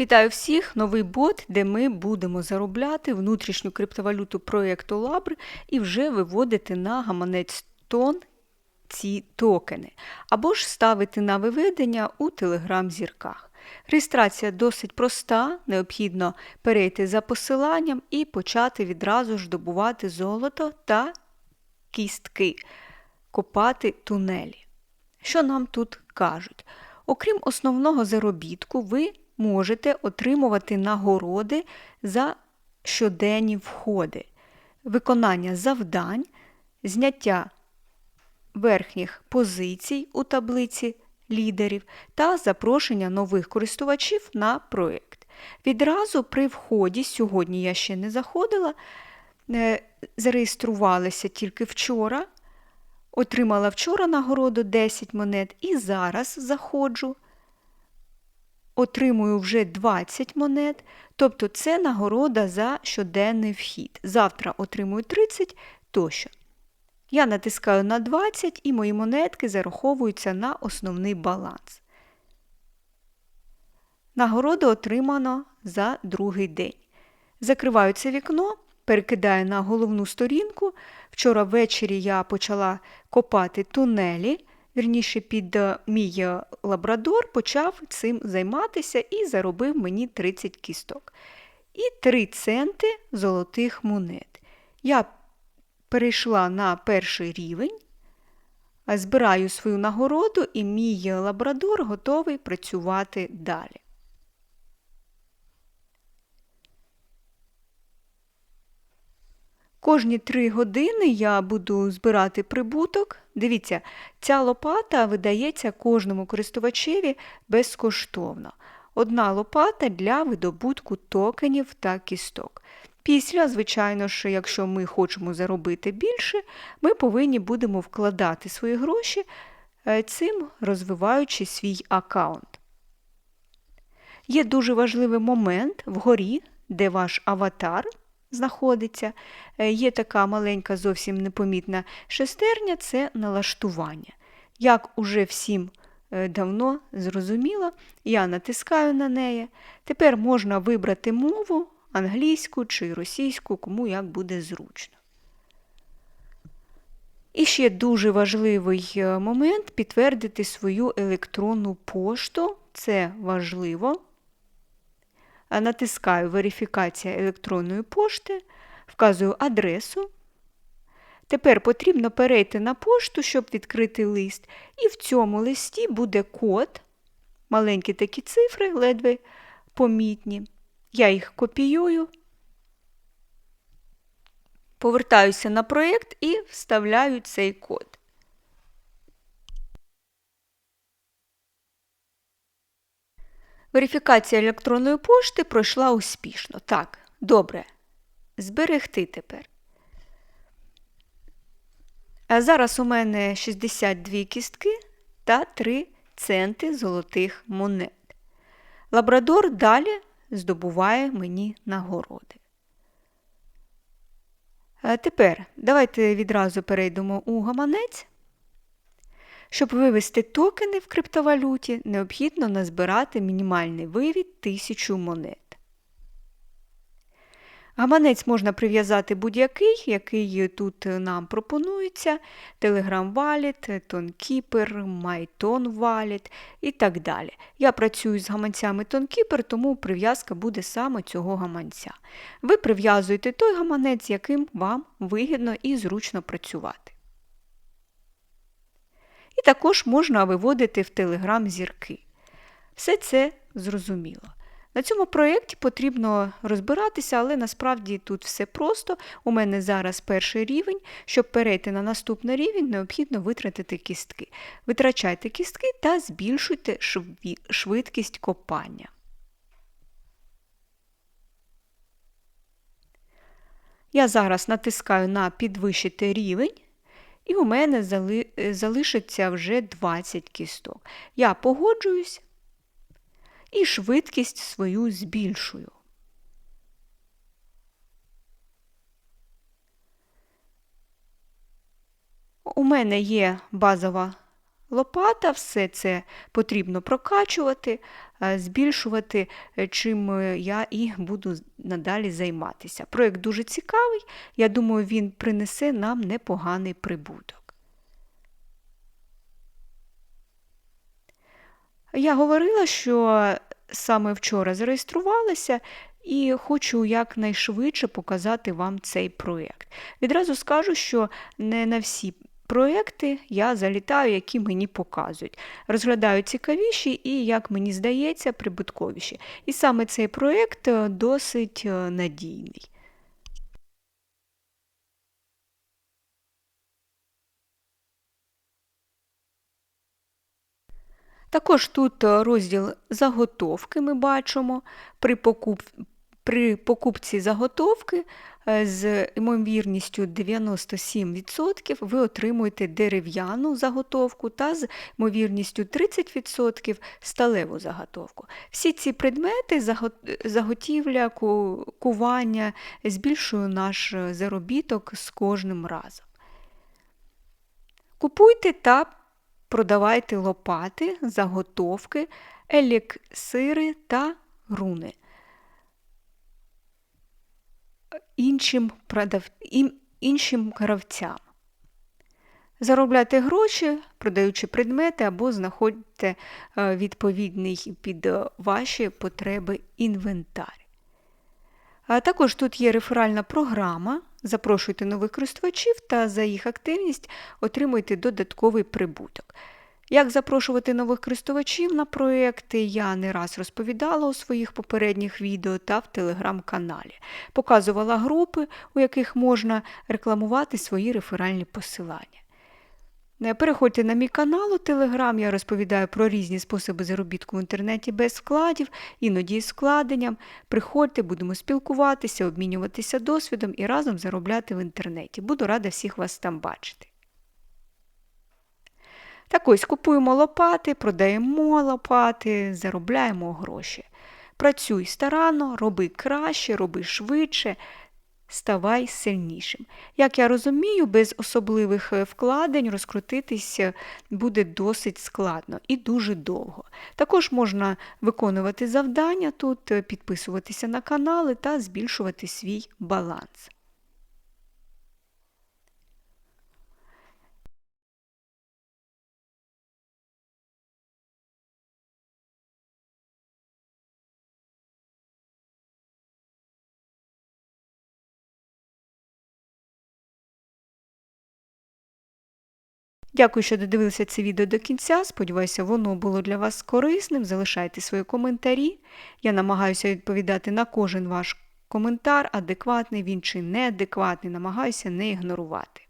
Вітаю всіх! Новий бот, де ми будемо заробляти внутрішню криптовалюту проєкту Labr і вже виводити на гаманець тон ці токени, або ж ставити на виведення у телеграм-зірках. Реєстрація досить проста, необхідно перейти за посиланням і почати відразу ж добувати золото та кістки, копати тунелі. Що нам тут кажуть? Окрім основного заробітку, ви можете отримувати нагороди за щоденні входи, виконання завдань, зняття верхніх позицій у таблиці лідерів та запрошення нових користувачів на проєкт. Відразу при вході, сьогодні я ще не заходила, е, зареєструвалася тільки вчора. Отримала вчора нагороду 10 монет і зараз заходжу, отримую вже 20 монет, тобто це нагорода за щоденний вхід. Завтра отримую 30 тощо. Я натискаю на 20 і мої монетки зараховуються на основний баланс. Нагороду отримано за другий день. Закриваю це вікно перекидаю на головну сторінку. Вчора ввечері я почала копати тунелі, вірніше під е, мій е, лабрадор почав цим займатися і заробив мені 30 кісток. І 3 центи золотих монет. Я перейшла на перший рівень, збираю свою нагороду, і мій лабрадор готовий працювати далі. Кожні три години я буду збирати прибуток. Дивіться, ця лопата видається кожному користувачеві безкоштовно. Одна лопата для видобутку токенів та кісток. Після, звичайно ж, якщо ми хочемо заробити більше, ми повинні будемо вкладати свої гроші, е, цим розвиваючи свій аккаунт. Є дуже важливий момент вгорі, де ваш аватар знаходиться. Е, є така маленька, зовсім непомітна шестерня це налаштування. Як уже всім е, давно зрозуміло, я натискаю на неї. Тепер можна вибрати мову англійську чи російську, кому як буде зручно. І ще дуже важливий е, момент підтвердити свою електронну пошту. Це важливо натискаю Верифікація електронної пошти, вказую адресу. Тепер потрібно перейти на пошту, щоб відкрити лист. І в цьому листі буде код, маленькі такі цифри, ледве помітні. Я їх копіюю, повертаюся на проєкт і вставляю цей код. Верифікація електронної пошти пройшла успішно. Так, добре. Зберегти тепер. А зараз у мене 62 кістки та 3 центи золотих монет. Лабрадор далі здобуває мені нагороди. А тепер давайте відразу перейдемо у гаманець. Щоб вивести токени в криптовалюті, необхідно назбирати мінімальний вивід 1000 монет. Гаманець можна прив'язати будь-який, який тут нам пропонується: Telegram Wallet, TonKeeper, MyTon Wallet і так далі. Я працюю з гаманцями TonKeeper, тому прив'язка буде саме цього гаманця. Ви прив'язуєте той гаманець, яким вам вигідно і зручно працювати. Також можна виводити в Telegram зірки. Все це зрозуміло. На цьому проєкті потрібно розбиратися, але насправді тут все просто. У мене зараз перший рівень. Щоб перейти на наступний рівень, необхідно витратити кістки. Витрачайте кістки та збільшуйте швидкість копання. Я зараз натискаю на підвищити рівень. І у мене зали... Е, залишиться вже 20 кісток. Я погоджуюсь і швидкість свою збільшую. У мене є базова лопата, все це потрібно прокачувати, е, збільшувати, е, чим е, я і буду надалі займатися. Проєкт дуже цікавий, я думаю, він принесе нам непоганий прибуток. Я говорила, що саме вчора зареєструвалася і хочу якнайшвидше показати вам цей проєкт. Відразу скажу, що не на всі проєкти я залітаю, які мені показують. Розглядаю цікавіші і, як мені здається, прибутковіші. І саме цей проєкт е, досить е, надійний. Також тут е, розділ заготовки ми бачимо. При. При покупці заготовки е, з ймовірністю 97% ви отримуєте дерев'яну заготовку та з ймовірністю 30% сталеву заготовку. Всі ці предмети, заготівля, кування збільшують наш е, заробіток з кожним разом. Купуйте та продавайте лопати, заготовки, еліксири та руни. Іншим, продав... іншим гравцям. Заробляйте гроші, продаючи предмети або знаходьте е, відповідний під ваші потреби інвентар. А також тут є реферальна програма. Запрошуйте нових користувачів та за їх активність отримуйте додатковий прибуток. Як запрошувати нових користувачів на проекти, я не раз розповідала у своїх попередніх відео та в телеграм-каналі. Показувала групи, у яких можна рекламувати свої реферальні посилання. Переходьте на мій канал у Телеграм, я розповідаю про різні способи заробітку в інтернеті без вкладів, іноді з вкладенням. Приходьте, будемо спілкуватися, обмінюватися досвідом і разом заробляти в інтернеті. Буду рада всіх вас там бачити. Так ось купуємо лопати, продаємо лопати, заробляємо гроші. Працюй старанно, роби краще, роби швидше ставай сильнішим. Як я розумію, без особливих е, вкладень розкрутитися буде досить складно і дуже довго. Також можна виконувати завдання тут, е, підписуватися на канали та збільшувати свій баланс. Дякую, що додивилися це відео до кінця. Сподіваюся, воно було для вас корисним. Залишайте свої коментарі. Я намагаюся відповідати на кожен ваш коментар, адекватний він чи неадекватний, намагаюся не ігнорувати.